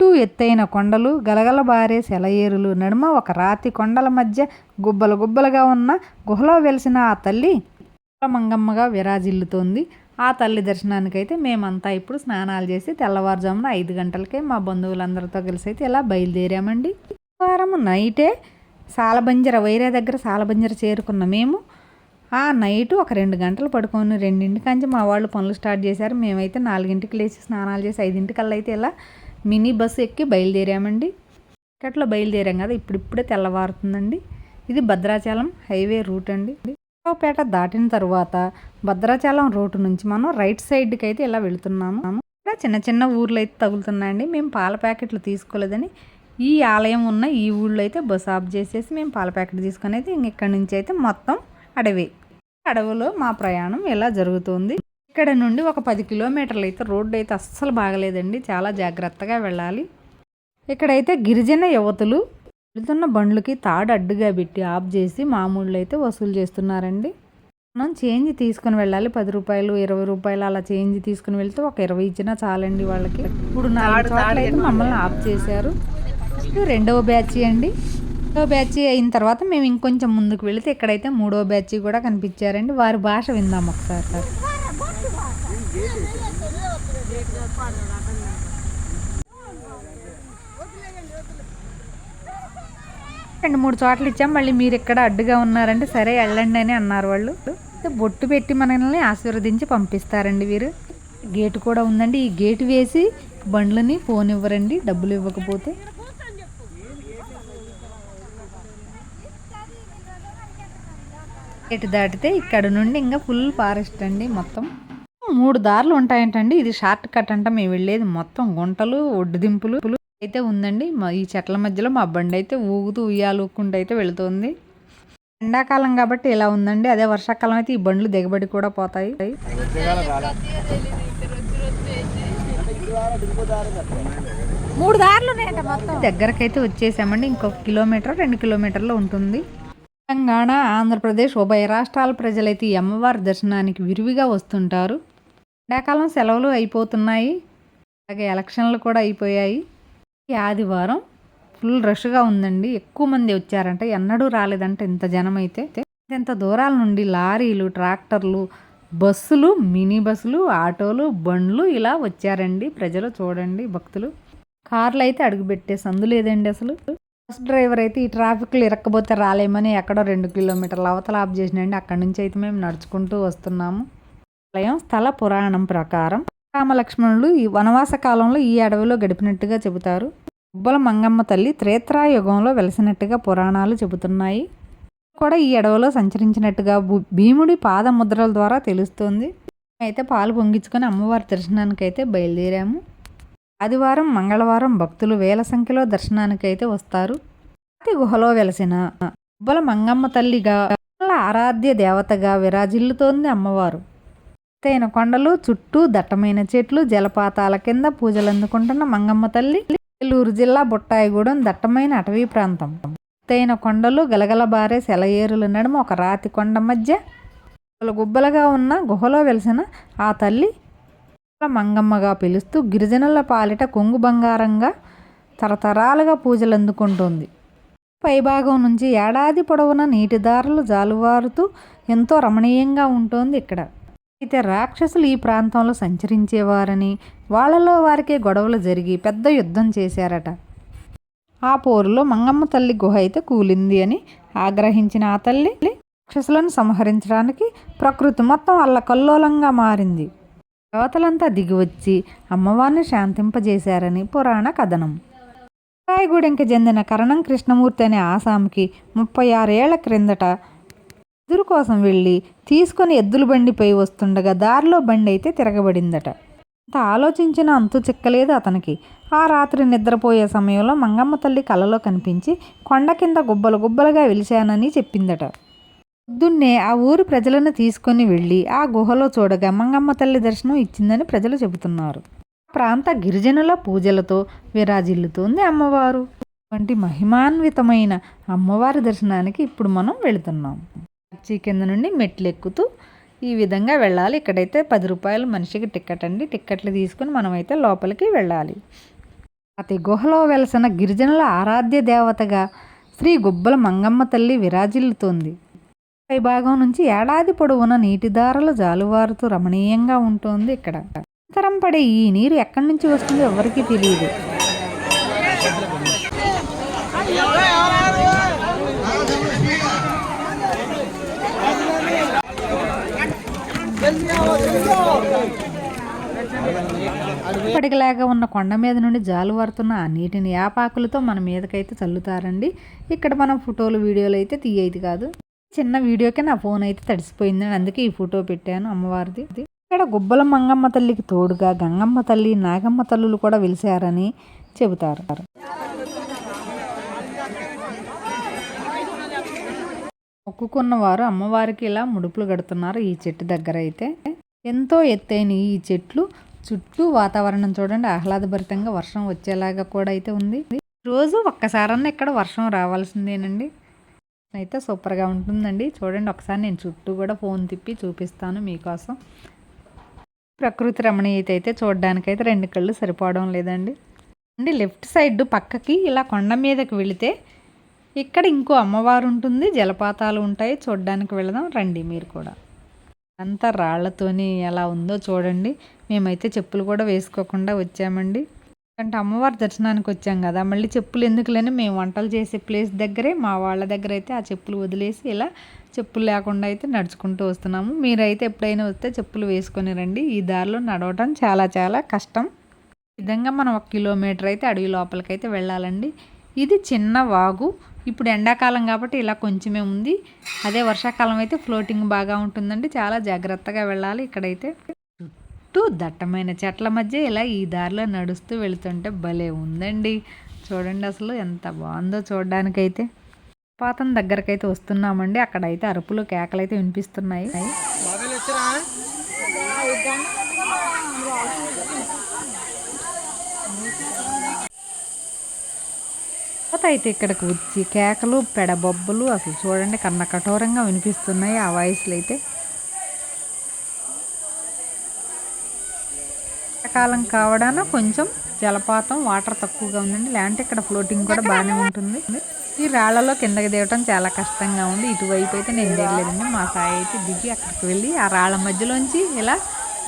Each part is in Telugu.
చుట్టూ ఎత్తైన కొండలు గలగలబారే సెలయేరులు. నడుమ ఒక రాతి కొండల మధ్య గుబ్బలు గుబ్బలుగా ఉన్న గుహలో వెలిసిన ఆ తల్లి మంగమ్మగా విరాజిల్లుతోంది. ఆ తల్లి దర్శనానికైతే మేమంతా ఇప్పుడు స్నానాలు చేసి తెల్లవారుజామున ఐదు గంటలకే మా బంధువులందరితో కలిసి అయితే ఇలా బయలుదేరామండి. వారం నైటే సాలబంజర వైరే దగ్గర సాలబంజర చేరుకున్న మేము. ఆ నైట్ ఒక రెండు గంటలు పడుకొని రెండింటికి కంచి మా వాళ్ళు పనులు స్టార్ట్ చేశారు. మేమైతే నాలుగింటికి లేచి స్నానాలు చేసి ఐదింటికల్లా అయితే ఇలా మినీ బస్సు ఎక్కి బయలుదేరామండి. ఇక్కట్లో బయలుదేరాం కదా ఇప్పుడిప్పుడే తెల్లవారుతుందండి. ఇది భద్రాచలం హైవే రూట్ అండి. పేట దాటిన తర్వాత భద్రాచలం రోడ్డు నుంచి మనం రైట్ సైడ్కి అయితే ఇలా వెళుతున్నాము. ఇక్కడ చిన్న చిన్న ఊర్లు అయితే తగులుతున్నాయండి. మేము పాల ప్యాకెట్లు తీసుకోలేదని ఈ ఆలయం ఉన్న ఈ ఊళ్ళో అయితే బస్ ఆఫ్ చేసేసి మేము పాల ప్యాకెట్ తీసుకొని అయితే ఇంక ఇక్కడి నుంచి అయితే మొత్తం అడవి. అడవిలో మా ప్రయాణం ఇలా జరుగుతుంది? ఇక్కడ నుండి ఒక పది కిలోమీటర్లు అయితే రోడ్డు అయితే అస్సలు బాగలేదండి. చాలా జాగ్రత్తగా వెళ్ళాలి. ఇక్కడైతే గిరిజన యువతులు వెళ్తున్న బండ్లకి తాడు అడ్డుగా పెట్టి ఆఫ్ చేసి మామూళ్ళు అయితే వసూలు చేస్తున్నారండి. మనం చేంజ్ తీసుకుని వెళ్ళాలి. పది రూపాయలు ఇరవై రూపాయలు అలా చేంజ్ తీసుకుని వెళ్తే ఒక ఇరవై ఇచ్చినా చాలండి వాళ్ళకి. ఇప్పుడు నాలుగు చోట్ల అయితే మమ్మల్ని ఆఫ్ చేశారు. రెండవ బ్యాచ్ అండి. రెండవ బ్యాచ్ అయిన తర్వాత మేము ఇంకొంచెం ముందుకు వెళితే ఇక్కడైతే మూడవ బ్యాచ్ కూడా కనిపించారండి. వారి భాష విందాం ఒకసారి రెండు మూడు చోట్ల ఇచ్చాం. మళ్ళీ మీరు ఇక్కడ అడ్డుగా ఉన్నారంటే సరే వెళ్ళండి అని అన్నారు వాళ్ళు. బొట్టు పెట్టి మనల్ని ఆశీర్వదించి పంపిస్తారండి వీరు. గేటు కూడా ఉందండి. ఈ గేటు వేసి బండ్లని ఫోన్ ఇవ్వరండి. డబ్బులు ఇవ్వకపోతే. గేటు దాటితే ఇక్కడ నుండి ఇంకా ఫుల్ ఫారెస్ట్ అండి మొత్తం. మూడు దారులు ఉంటాయంటండి. ఇది షార్ట్ కట్ అంట. మేము వెళ్ళేది మొత్తం గుంటలు ఒడ్డు దింపులు అయితే ఉందండి. మా ఈ చెట్ల మధ్యలో మా బండి అయితే ఊగుతూ ఉయ్యాలు ఊక్కుంటూ అయితే వెళుతుంది. ఎండాకాలం కాబట్టి ఇలా ఉందండి. అదే వర్షాకాలం అయితే ఈ బండ్లు దిగబడి కూడా పోతాయి. మూడు దారులు మొత్తం. దగ్గరకైతే వచ్చేసామండి. ఇంకొక కిలోమీటర్ రెండు కిలోమీటర్లు ఉంటుంది. తెలంగాణ ఆంధ్రప్రదేశ్ ఉభయ రాష్ట్రాల ప్రజలైతే ఈ అమ్మవారి దర్శనానికి విరివిగా వస్తుంటారు. ఎండాకాలం సెలవులు అయిపోతున్నాయి. అలాగే ఎలక్షన్లు కూడా అయిపోయాయి. ఆదివారం ఫుల్ రష్గా ఉందండి. ఎక్కువ మంది వచ్చారంట. ఎన్నడూ రాలేదంట ఇంత జనం అయితే. ఇంత దూరాల నుండి లారీలు ట్రాక్టర్లు బస్సులు మినీ బస్సులు ఆటోలు బండ్లు ఇలా వచ్చారండి. ప్రజలు చూడండి భక్తులు. కార్లు అయితే అడుగుపెట్టే సందు లేదండి అసలు. బస్ డ్రైవర్ అయితే ఈ ట్రాఫిక్లు ఇరక్కపోతే రాలేమని ఎక్కడో రెండు కిలోమీటర్ల అవతల ఆఫ్ చేసినండి. అక్కడి నుంచి అయితే మేము నడుచుకుంటూ వస్తున్నాము. ఆలయం స్థల పురాణం ప్రకారం రామలక్ష్మణులు ఈ వనవాస కాలంలో ఈ అడవిలో గడిపినట్టుగా చెబుతారు. ఉబ్బల మంగమ్మ తల్లి త్రేత్రాయుగంలో వెలసినట్టుగా పురాణాలు చెబుతున్నాయి. కూడా ఈ అడవిలో సంచరించినట్టుగా భీముడి పాదముద్రల ద్వారా తెలుస్తుంది. అయితే పాలు పొంగించుకొని అమ్మవారి దర్శనానికి అయితే బయలుదేరాము. ఆదివారం మంగళవారం భక్తులు వేల సంఖ్యలో దర్శనానికి అయితే వస్తారు. ప్రతి గుహలో వెలసిన ఉబ్బల మంగమ్మ తల్లిగా ఆరాధ్య దేవతగా విరాజిల్లుతోంది అమ్మవారు. ఎత్తైన కొండలు చుట్టూ దట్టమైన చెట్లు జలపాతాల కింద పూజలు అందుకుంటున్న మంగమ్మ తల్లి ఏలూరు జిల్లా బుట్టాయిగూడెం దట్టమైన అటవీ ప్రాంతం. ఎత్తైన కొండలు గలగలబారే సెలయేరుల నడుమ ఒక రాతి కొండ మధ్య గుబ్బలుగా ఉన్న గుహలో వెలిసిన ఆ తల్లి మంగమ్మగా పిలుస్తూ గిరిజనుల పాలిట కొంగు బంగారంగా తరతరాలుగా పూజలు అందుకుంటుంది. పైభాగం నుంచి ఏడాది పొడవున నీటిదారులు జాలువారుతూ ఎంతో రమణీయంగా ఉంటుంది ఇక్కడ. అయితే రాక్షసులు ఈ ప్రాంతంలో సంచరించేవారని వాళ్ళలో వారికే గొడవలు జరిగి పెద్ద యుద్ధం చేశారట. ఆ పోరులో మంగమ్మ తల్లి గుహ అయితే కూలింది అని ఆగ్రహించిన ఆ తల్లి రాక్షసులను సంహరించడానికి ప్రకృతి మొత్తం అల్లకల్లోలంగా మారింది. దేవతలంతా దిగివచ్చి అమ్మవారిని శాంతింపజేశారని పురాణ కథనం. రాయగూడెంకి చెందిన కరణం కృష్ణమూర్తి అనే ఆసాంకి ముప్పై ఆరేళ్ళ క్రిందట ఎదురు కోసం వెళ్ళి తీసుకొని ఎద్దుల బండిపై వస్తుండగా దారిలో బండి అయితే తిరగబడిందట. అంత ఆలోచించిన అంతు చిక్కలేదు అతనికి. ఆ రాత్రి నిద్రపోయే సమయంలో మంగమ్మ తల్లి కలలో కనిపించి కొండ కింద గుబ్బలు గుబ్బలుగా వెలిశానని చెప్పిందట. పొద్దున్నే ఆ ఊరి ప్రజలను తీసుకొని వెళ్ళి ఆ గుహలో చూడగా మంగమ్మ తల్లి దర్శనం ఇచ్చిందని ప్రజలు చెబుతున్నారు. ప్రాంత గిరిజనుల పూజలతో విరాజిల్లుతోంది అమ్మవారు. వంటి మహిమాన్వితమైన అమ్మవారి దర్శనానికి ఇప్పుడు మనం వెళుతున్నాం. చర్చి కింద నుండి మెట్లు ఎక్కుతూ ఈ విధంగా వెళ్ళాలి. ఇక్కడైతే పది రూపాయలు మనిషికి టికెట్ అండి. టిక్కెట్లు తీసుకుని మనమైతే లోపలికి వెళ్ళాలి. అతి గుహలో వెలసిన గిరిజనుల ఆరాధ్య దేవతగా శ్రీ గుబ్బల మంగమ్మ తల్లి విరాజిల్లుతోంది. పై భాగం నుంచి ఏడాది పొడవున నీటిదారులు జాలువారుతూ రమణీయంగా ఉంటుంది ఇక్కడ. అంతరం పడే ఈ నీరు ఎక్కడి నుంచి వస్తుందో ఎవరికీ తెలియదు. పడిగలాగా ఉన్న కొండ మీద నుండి జాలువారుతున్న ఆ నీటిని యాపాకులతో మన మీదకైతే చల్లుతారండి. ఇక్కడ మనం ఫోటోలు వీడియోలు అయితే తీయేది కాదు. చిన్న వీడియోకే నా ఫోన్ అయితే తడిసిపోయిందని అందుకే ఈ ఫోటో పెట్టాను అమ్మవారిది. ఇక్కడ గుబ్బల మంగమ్మ తల్లికి తోడుగా గంగమ్మ తల్లి నాగమ్మ తల్లులు కూడా వెలిసారని చెబుతారు. మొక్కుకున్న వారు అమ్మవారికి ఇలా ముడుపులు కడుతున్నారు ఈ చెట్టు దగ్గర అయితే. ఎంతో ఎత్తైన ఈ చెట్లు చుట్టూ వాతావరణం చూడండి ఆహ్లాదభరితంగా వర్షం వచ్చేలాగా కూడా అయితే ఉంది. రోజు ఒక్కసారన్నా ఇక్కడ వర్షం రావాల్సిందేనండి. అయితే సూపర్గా ఉంటుందండి. చూడండి ఒకసారి నేను చుట్టూ కూడా ఫోన్ తిప్పి చూపిస్తాను మీకోసం. ప్రకృతి రమణీయత అయితే చూడడానికైతే రెండు కళ్ళు సరిపోవడం లేదండి. అండి లెఫ్ట్ సైడ్ పక్కకి ఇలా కొండ మీదకి వెళితే ఇక్కడ ఇంకో అమ్మవారు ఉంటుంది జలపాతాలు ఉంటాయి. చూడడానికి వెళదాం రండి మీరు కూడా. అంతా రాళ్ళతోని ఎలా ఉందో చూడండి. మేమైతే చెప్పులు కూడా వేసుకోకుండా వచ్చామండి. అంటే అమ్మవారి దర్శనానికి వచ్చాం కదా మళ్ళీ చెప్పులు ఎందుకులేని మేము వంటలు చేసే ప్లేస్ దగ్గరే మా వాళ్ళ దగ్గర అయితే ఆ చెప్పులు వదిలేసి ఇలా చెప్పులు లేకుండా అయితే నడుచుకుంటూ వస్తున్నాము. మీరైతే ఎప్పుడైనా వస్తే చెప్పులు వేసుకొని రండి. ఈ దారిలో నడవటం చాలా చాలా కష్టం. విధంగా మనం ఒక కిలోమీటర్ అయితే అడవి లోపలికైతే వెళ్ళాలండి. ఇది చిన్న వాగు. ఇప్పుడు ఎండాకాలం కాబట్టి ఇలా కొంచెమే ఉంది. అదే వర్షాకాలం అయితే ఫ్లోటింగ్ బాగా ఉంటుందండి. చాలా జాగ్రత్తగా వెళ్ళాలి ఇక్కడైతే. చుట్టూ దట్టమైన చెట్ల మధ్య ఇలా ఈ దారిలో నడుస్తూ వెళుతుంటే భలే ఉందండి. చూడండి అసలు ఎంత బాగుందో చూడడానికైతే. పాతం దగ్గరకైతే వస్తున్నామండి. అక్కడైతే అరుపులు కేకలు అయితే వినిపిస్తున్నాయి. తర్వాత అయితే ఇక్కడికి వచ్చి కేకలు పెడబొబ్బలు అసలు చూడండి కన్న కఠోరంగా వినిపిస్తున్నాయి ఆ వాయిస్లు అయితే. వర్షాకాలం కావడాన కొంచెం జలపాతం వాటర్ తక్కువగా ఉందండి. లేదంటే ఇక్కడ ఫ్లోటింగ్ కూడా బాగానే ఉంటుంది. ఈ రాళ్ళలో కిందకి దిగటం చాలా కష్టంగా ఉంది. ఇటువైపు అయితే నేను దిగలేదండి. మా సాయి అయితే దిగి అక్కడికి వెళ్ళి ఆ రాళ్ళ మధ్యలోంచి ఇలా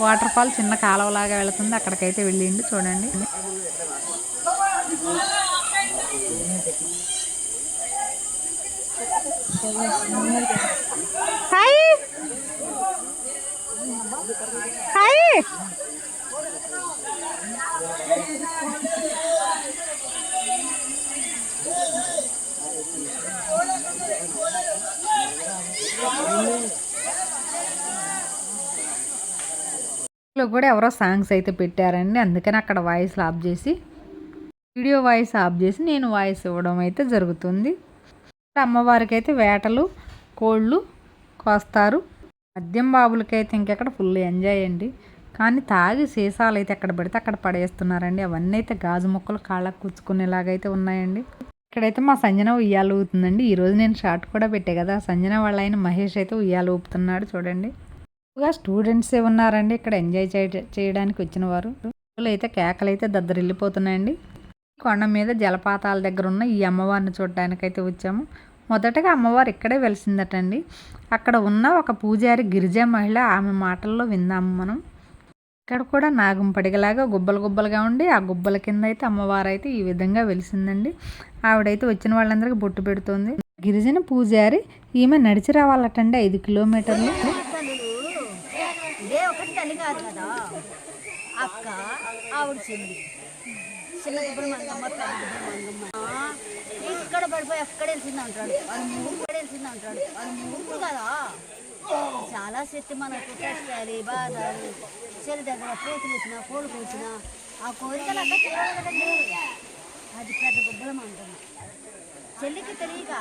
వాటర్ ఫాల్ చిన్న కాలువలాగా వెళుతుంది. అక్కడికైతే వెళ్ళిండి చూడండి. హాయ్! హాయ్! కూడా ఎవరో సాంగ్స్ అయితే పెట్టారండి. అందుకని అక్కడ వాయిస్ ఆఫ్ చేసి వీడియో వాయిస్ ఆఫ్ చేసి నేను వాయిస్ ఇవ్వడం అయితే జరుగుతుంది. అమ్మవారికి అయితే వేటలు కోళ్ళు కోస్తారు. మద్యం బాబులకైతే ఇంకెక్కడ ఫుల్ ఎంజాయ్ అండి. కానీ తాగి సీసాలు అయితే ఎక్కడ పడితే అక్కడ పడేస్తున్నారండి. అవన్నీ అయితే గాజు ముక్కలు కాళ్ళకు కూర్చుకునేలాగైతే ఉన్నాయండి. ఇక్కడైతే మా సంజన ఉయ్యాలు ఊపుతుందండి. ఈరోజు నేను షార్ట్ కూడా పెట్టే కదా సంజన వాళ్ళ ఆయన మహేష్ అయితే ఉయ్యాలు ఊపుతున్నాడు చూడండి. ఎక్కువగా స్టూడెంట్సే ఉన్నారండి ఇక్కడ ఎంజాయ్ చేయడానికి వచ్చిన వారు. అయితే కేకలు అయితే దద్దరిల్లిపోతున్నాయండి. కొండ మీద జలపాతాల దగ్గర ఉన్న ఈ అమ్మవారిని చూడడానికి అయితే వచ్చాము. మొదటగా అమ్మవారు ఇక్కడే వెలిసిందటండి. అక్కడ ఉన్న ఒక పూజారి గిరిజా మహిళ ఆమె మాటల్లో విందాము మనం. ఇక్కడ కూడా నాగం పడిగలాగా గుబ్బలు గుబ్బలుగా ఉండి ఆ గుబ్బల కింద అయితే అమ్మవారు అయితే ఈ విధంగా వెలిసిందండి. ఆవిడైతే వచ్చిన వాళ్ళందరికీ బొట్టు పెడుతోంది. గిరిజన పూజారి ఈమె నడిచి రావాలటండి ఐదు కిలోమీటర్లు. అక్క ఆవిడ చెల్లి. చిన్న మంగమ్మ ఇక్కడ పడిపోయి ఎక్కడ వెళ్తుంది అంటాడు అది మూడు వెళ్తుంది అంటాడు అది మూడు కదా. చాలా శక్తి మనకు కష్టాలు బాధలు. చెల్లి దగ్గర పోతులు వచ్చిన కోడి కూర్చిన ఆ కోరికలు అక్కడ అది పెద్ద గుబ్బల మంగమ్మ చెల్లికి తెలియక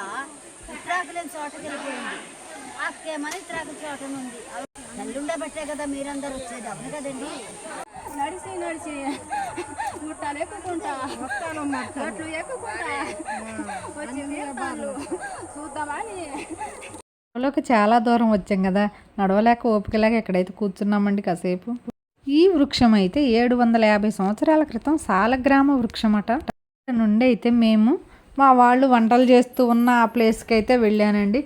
ఇత్రాకులేని చోటకి వెళ్ళిపోయింది. అక్కేమని ఇత్రాకుల చోట ఉంది తల్లుండే బట్టే కదా మీరందరూ వచ్చేది అవును కదండి? నడిచి నడిచి. ముట్టాలు ఎక్కుకుంటా. అట్లు ఎక్కుకుంటా. వచ్చింది చూద్దామని లోకి చాలా దూరం వచ్చాం కదా. నడవలేక ఓపికలేక ఎక్కడైతే కూర్చున్నామండి కాసేపు. ఈ వృక్షం అయితే ఏడు వందల యాభై సంవత్సరాల క్రితం సాలగ్రామ వృక్షం అట నుండి అయితే మేము మా వాళ్ళు వంటలు చేస్తూ ఉన్న ఆ ప్లేస్కి అయితే వెళ్ళానండి.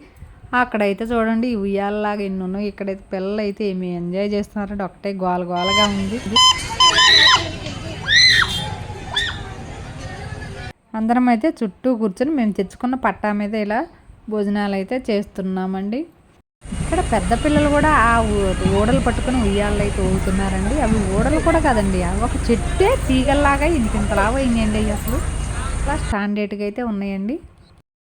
అక్కడైతే చూడండి ఈ ఉయ్యాలలాగా ఎన్ని ఉన్నాయి ఇక్కడైతే పిల్లలు అయితే ఏమి ఎంజాయ్ చేస్తున్నారంటే ఒకటే గోల గోలగా ఉంది. అందరం అయితే చుట్టూ కూర్చొని మేము తెచ్చుకున్న పట్టా మీద ఇలా భోజనాలు అయితే చేస్తున్నామండి. ఇక్కడ పెద్ద పిల్లలు కూడా ఆ ఊడలు పట్టుకుని ఉయ్యాళ్ళు అయితే ఊగుతున్నారండి. అవి ఊడలు కూడా కాదండి. అవి ఒక చెట్టే తీగల్లాగా ఇంత ఇంతలాగా అయిందండి అవి అసలు. అలా స్టాండర్డ్గా అయితే ఉన్నాయండి.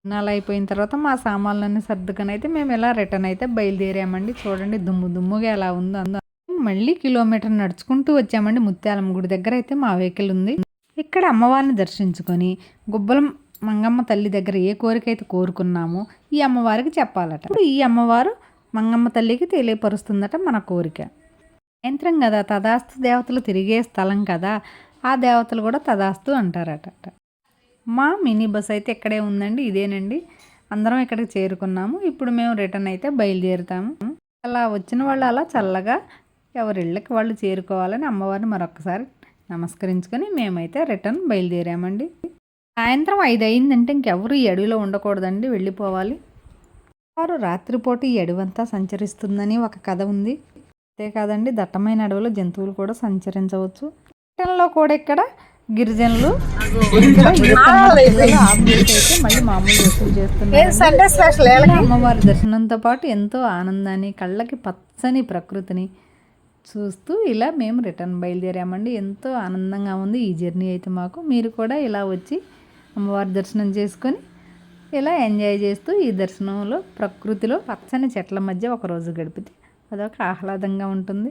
నాలు అయిపోయిన తర్వాత మా సామాన్లన్నీ సర్దుకొని అయితే మేము ఇలా రిటర్న్ అయితే బయలుదేరామండి. చూడండి దుమ్ము దుమ్ముగా ఎలా ఉందో అందో. మళ్ళీ కిలోమీటర్ నడుచుకుంటూ వచ్చామండి. ముత్యాలమ్మ గుడి దగ్గర అయితే మా వెహికల్ ఉంది. ఇక్కడ అమ్మవారిని దర్శించుకొని గుబ్బలం మంగమ్మ తల్లి దగ్గర ఏ కోరిక అయితే కోరుకున్నామో ఈ అమ్మవారికి చెప్పాలట. ఇప్పుడు ఈ అమ్మవారు మంగమ్మ తల్లికి తెలియపరుస్తుందట మన కోరిక. సాయంత్రం కదా తదాస్తు దేవతలు తిరిగే స్థలం కదా ఆ దేవతలు కూడా తదాస్తు అంటారట మా మినీ బస్ అయితే ఇక్కడే ఉందండి ఇదేనండి. అందరం ఇక్కడికి చేరుకున్నాము. ఇప్పుడు మేము రిటర్న్ అయితే బయలుదేరుతాము. అలా వచ్చిన వాళ్ళు అలా చల్లగా ఎవరిళ్ళకి వాళ్ళు చేరుకోవాలని అమ్మవారిని మరొకసారి నమస్కరించుకొని మేమైతే రిటర్న్ బయలుదేరామండి. సాయంత్రం ఐదు అయిందంటే ఇంకెవరు ఈ అడవిలో ఉండకూడదండి వెళ్ళిపోవాలి. వారు రాత్రిపూట ఈ అడవంతా సంచరిస్తుందని ఒక కథ ఉంది. అంతేకాదండి దట్టమైన అడవిలో జంతువులు కూడా సంచరించవచ్చు. రిటర్న్లో కూడా ఇక్కడ గిరిజనులు మళ్ళీ మామూలు వసూలు చేస్తున్నారు. అమ్మవారి దర్శనంతో పాటు ఎంతో ఆనందాన్ని కళ్ళకి పచ్చని ప్రకృతిని చూస్తూ ఇలా మేము రిటర్న్ బయలుదేరామండి. ఎంతో ఆనందంగా ఉంది ఈ జర్నీ అయితే మాకు. మీరు కూడా ఇలా వచ్చి అమ్మవారి దర్శనం చేసుకొని ఇలా ఎంజాయ్ చేస్తూ ఈ దర్శనంలో ప్రకృతిలో పచ్చని చెట్ల మధ్య ఒక రోజు గడిపితే అదొక ఆహ్లాదంగా ఉంటుంది.